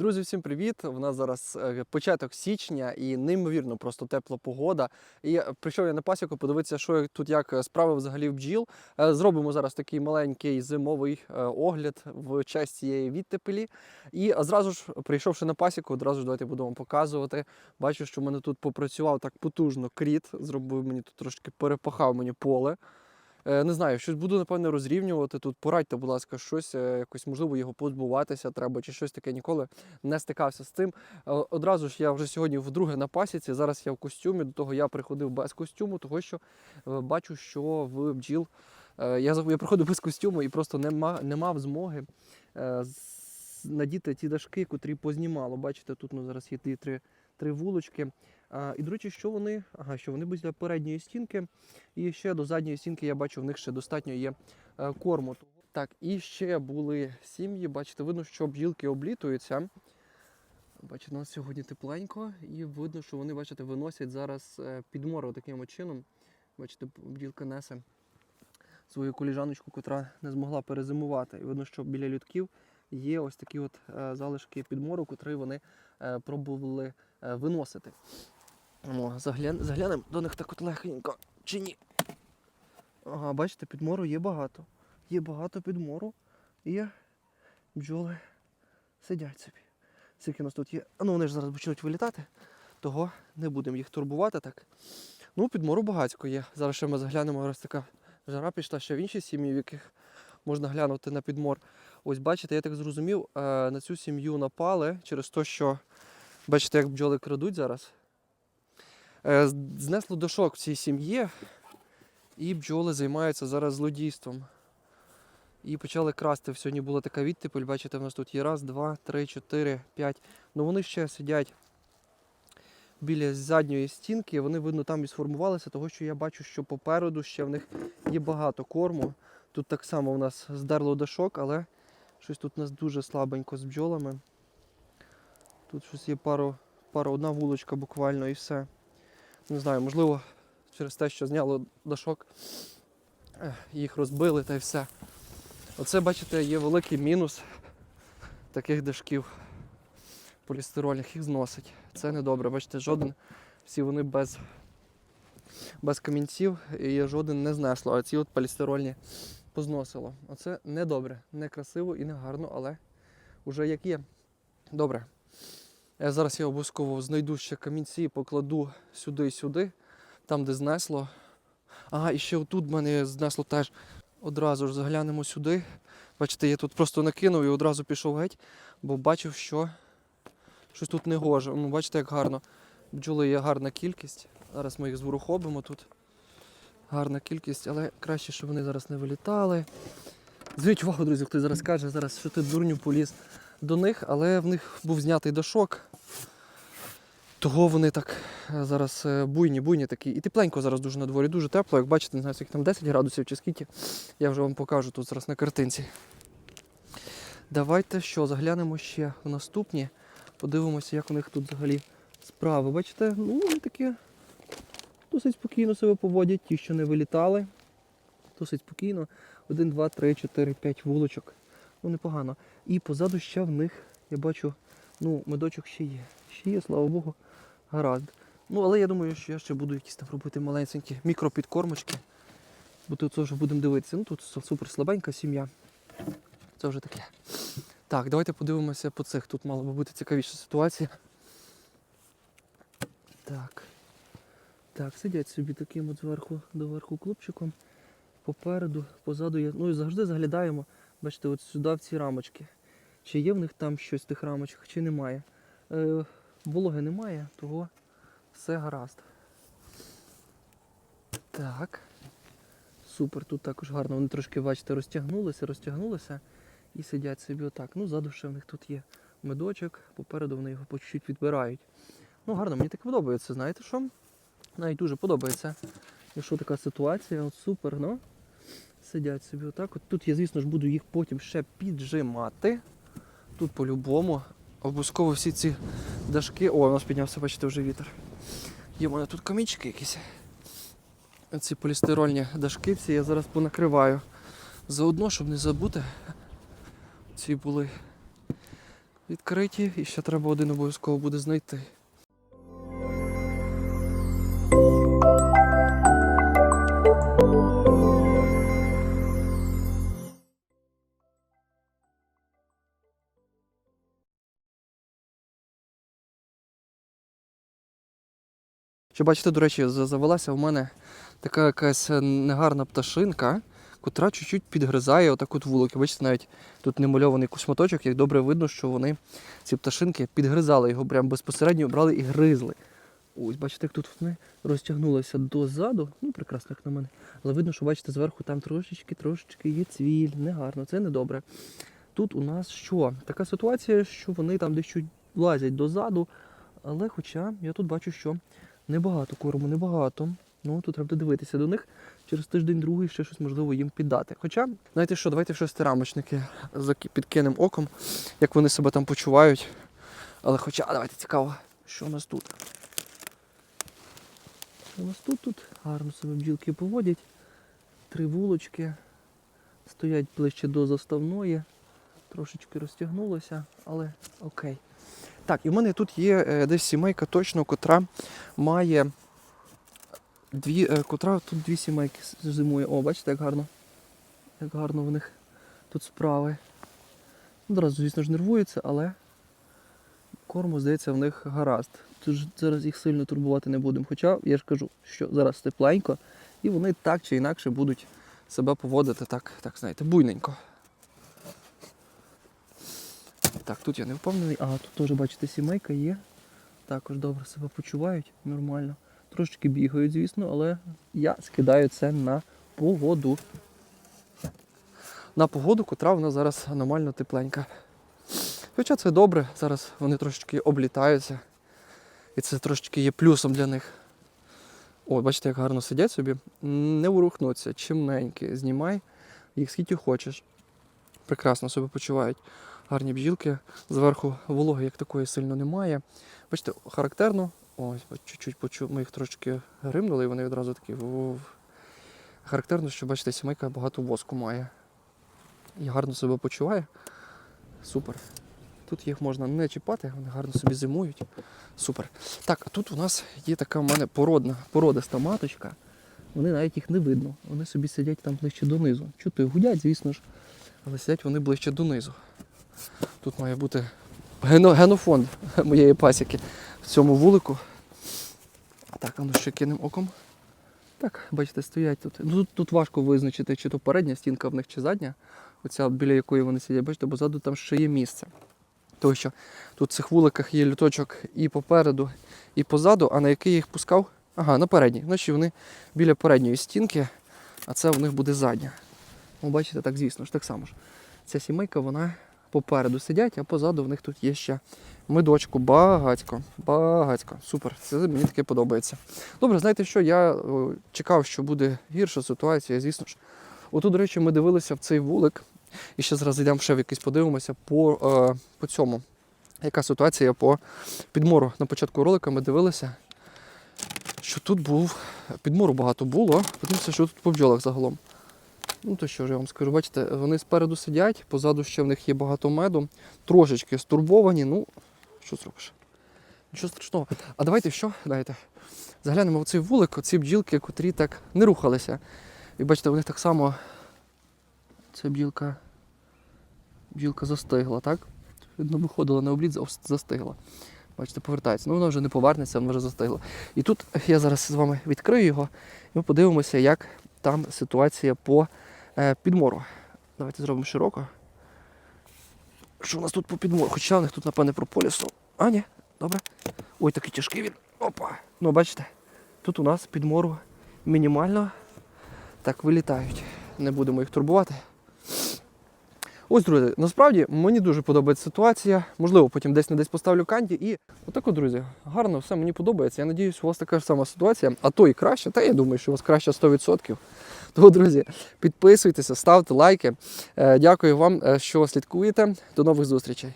Друзі, всім привіт! У нас зараз е, початок січня і неймовірно просто тепла погода. І е, прийшов я на пасіку подивитися, що тут як е, справи взагалі в бджіл. Зробимо зараз такий маленький зимовий огляд в честь цієї відтепелі. І зразу ж, прийшовши на пасіку, одразу ж давайте буду вам показувати. Бачу, що в мене тут попрацював так потужно кріт, зробив мені тут трошки перепахав мені поле. Е, Не знаю, щось буду напевно розрівнювати тут. Порадьте, будь ласка, щось, е, якось можливо його позбуватися треба, чи щось таке ніколи не стикався з цим. Е, Одразу ж я вже сьогодні вдруге на пасіці. Зараз я в костюмі. До того я приходив без костюму, того що бачу, що в бджіл я, я приходив без костюму і просто нема, не мав змоги надіти ті дашки, котрі познімало. Бачите, тут ну, зараз є ті три, три вулочки. І, до речі, що вони, ага, що вони біля передньої стінки, і ще до задньої стінки я бачу, в них ще достатньо є е, корму. Так, і ще були сім'ї. Бачите, видно, що бджілки облітуються. Бачите, у нас сьогодні тепленько, і видно, що вони, бачите, виносять зараз е, підмору таким чином. Бачите, бджілка несе свою коліжаночку, котра не змогла перезимувати. І видно, що біля людків є ось такі от е, залишки підмору, котрі вони пробували виносити. О, заглян... заглянемо до них так от легенько. Чи ні? Ага, бачите, підмору є багато. Є багато підмору і бджоли сидять собі. Скільки у нас тут є. Ну вони ж зараз почнуть вилітати, того не будемо їх турбувати так. Ну, підмору багатько є. Зараз ще ми заглянемо, раз така жара пішла ще в інші сім'ї, в яких можна глянути на підмор. Ось бачите, я так зрозумів, е, на цю сім'ю напали через те, що бачите, як бджоли крадуть зараз. Е, Знесло дошок в цій сім'ї, і бджоли займаються зараз злодійством. І почали красти. Сьогодні була така відтепель, бачите, в нас тут є раз, два, три, чотири, п'ять. Ну вони ще сидять біля задньої стінки, вони, видно, там і сформувалися, того що я бачу, що попереду ще в них є багато корму. Тут так само у нас здерло дошок, але щось тут у нас дуже слабенько з бджолами. Тут щось є пару, пару одна вулочка буквально і все. Не знаю, можливо, через те, що зняло дошок, ех, їх розбили та й все. Оце, бачите, є великий мінус таких дашків полістирольних, їх зносить. Це недобре. Бачите, жоден, всі вони без, без камінців і жоден не знесло, а ці от полістирольні позносило. Оце недобре, не красиво і не гарно, але вже як є. Добре. Я зараз я обов'язково знайду ще камінці, покладу сюди і сюди, там, де знесло. Ага, і ще отут мене знесло теж. Одразу ж заглянемо сюди. Бачите, я тут просто накинув і одразу пішов геть, бо бачив, що щось тут не гоже. Ну, бачите, як гарно. Бджоли є гарна кількість. Зараз ми їх зворухобимо тут. Гарна кількість, але краще, щоб вони зараз не вилітали. Зверніть увагу, друзі, хтось зараз каже, зараз, що ти дурню поліз до них, але в них був знятий дошок. Того вони так е, зараз е, буйні, буйні такі. І тепленько зараз дуже на дворі, дуже тепло. Як бачите, не знаю, скільки там 10 градусів чи скільки. Я вже вам покажу тут зараз на картинці. Давайте що, заглянемо ще в наступні. Подивимося, як у них тут взагалі справи. Бачите, ну вони такі досить спокійно себе поводять, ті, що не вилітали. Досить спокійно. Один, два, три, чотири, п'ять вулочок. Ну, непогано. І позаду ще в них, я бачу, ну, медочок ще є. Ще є, слава Богу, гаразд. Ну, але я думаю, що я ще буду якісь там робити маленькі мікропідкормочки. Бо тут це вже будемо дивитися. Ну тут супер слабенька сім'я. Це вже таке. Так, давайте подивимося по цих. Тут мала би бути цікавіша ситуація. Так. Так, сидять собі таким от зверху доверху клубчиком. Попереду, позаду є. Ну і завжди заглядаємо, бачите, от сюди в ці рамочки. Чи є в них там щось в тих рамочках, чи немає. Е, вологи немає, того все гаразд. Так. Супер, тут також гарно. Вони трошки, бачите, розтягнулися, розтягнулися і сидять собі отак. Ну, ззаду в них тут є медочок, попереду вони його по чуть-чуть відбирають. Ну, гарно, мені так подобається, знаєте що? Навіть дуже подобається. Якщо така ситуація, от супер, ну. Сидять собі отак. От тут я, звісно ж, буду їх потім ще піджимати. Тут по-любому. Обов'язково всі ці дашки. О, у нас піднявся, бачите, вже вітер. Є в мене тут камінчики якісь. Ці полістирольні дашки всі я зараз понакриваю. Заодно, щоб не забути, ці були відкриті, і ще треба один обов'язково буде знайти. Що бачите, до речі, завелася в мене така якась е, негарна пташинка, котра чуть-чуть підгризає отак от вулики. Бачите, навіть тут немальований космоточок, як добре видно, що вони, ці пташинки, підгризали його прямо безпосередньо, брали і гризли. Ось, бачите, як тут вони розтягнулися дозаду. Ну, прекрасно, як на мене. Але видно, що бачите, зверху там трошечки, трошечки є цвіль. Негарно, це недобре. Тут у нас що? Така ситуація, що вони там десь лазять дозаду, але хоча я тут бачу, що небагато корму, небагато. Ну, тут треба дивитися до них. Через тиждень другий ще щось можливо їм піддати. Хоча, знаєте що, давайте в шестирамочники підкинемо оком, як вони себе там почувають. Але хоча, давайте цікаво, що у нас тут. Що у нас тут? Тут гарно себе бджілки поводять. Три вулочки. Стоять ближче до заставної. Трошечки розтягнулося, але окей. Так, і в мене тут є е, десь сімейка точно, котра має дві, е, котра тут дві сімейки зимує. О, бачите, як гарно. Як гарно в них тут справи. Одразу, звісно ж, нервуються, але корму, здається, в них гаразд. Тож зараз їх сильно турбувати не будемо. Хоча я ж кажу, що зараз тепленько, і вони так чи інакше будуть себе поводити так, так знаєте, буйненько. Так, тут я не впевнений. Ага, тут теж, бачите, сімейка є. Також добре себе почувають, нормально. Трошечки бігають, звісно, але я скидаю це на погоду. На погоду, котра в нас зараз аномально тепленька. Хоча це добре, зараз вони трошечки облітаються. І це трошечки є плюсом для них. О, бачите, як гарно сидять собі. Не ворухнуться, чимненькі. Знімай їх скільки хочеш. Прекрасно себе почувають. Гарні бджілки. Зверху вологи як такої сильно немає. Бачите, характерно. Ось, чуть-чуть почув, ми їх трошки гримнули, і вони відразу такі. Характерно, що бачите, сімейка багато воску має. І гарно себе почуває. Супер. Тут їх можна не чіпати, вони гарно собі зимують. Супер. Так, а тут у нас є така в мене породна, породиста маточка. Вони навіть їх не видно. Вони собі сидять там ближче донизу. Чути гудять, звісно ж, але сидять вони ближче донизу. Тут має бути гено- генофонд моєї пасіки в цьому вулику. Так, а ну ще кинемо оком. Так, бачите, стоять тут. Ну, тут, тут важко визначити, чи то передня стінка в них, чи задня, оця біля якої вони сидять, бачите, бо ззаду там ще є місце. Тому що тут в цих вуликах є люточок і попереду, і позаду, а на який я їх пускав? Ага, на передній. Значить вони біля передньої стінки, а це в них буде задня. Ну, бачите, так, звісно ж, так само ж. Ця сімейка, вона попереду сидять, а позаду в них тут є ще медочку. Багатько, багатько. Супер. Це мені таке подобається. Добре, знаєте що? Я чекав, що буде гірша ситуація, звісно ж. Отут, до речі, ми дивилися в цей вулик. І ще зараз йдемо ще в якийсь подивимося по, е, по цьому. Яка ситуація по підмору? На початку ролика ми дивилися, що тут був підмору багато було. Подивимося, що тут по бджолах загалом. Ну то що ж я вам скажу, бачите, вони спереду сидять, позаду ще в них є багато меду, трошечки стурбовані, ну, що зробиш? Нічого страшного. А давайте що? Давайте заглянемо в цей вулик, оці бджілки, котрі так не рухалися. І бачите, у них так само ця бджілка, бджілка застигла, так? Видно, виходила на облід, зас- застигла. Бачите, повертається. Ну, вона вже не повернеться, вона вже застигла. І тут я зараз з вами відкрию його, і ми подивимося, як там ситуація по підмору. Давайте зробимо широко. Що у нас тут по підмору? Хоча у них тут, напевне, прополісу. А, ні, добре. Ой, такий тяжкий він. Опа. Ну, бачите, тут у нас підмору мінімально. Так, вилітають. Не будемо їх турбувати. Ось, друзі, насправді мені дуже подобається ситуація. Можливо, потім десь не десь поставлю канді. І отако, друзі, гарно, все мені подобається. Я надіюсь, у вас така ж сама ситуація, а то і краще. Та я думаю, що у вас краще 100%. Тому, друзі, підписуйтеся, ставте лайки. Е, Дякую вам, е, що слідкуєте. До нових зустрічей.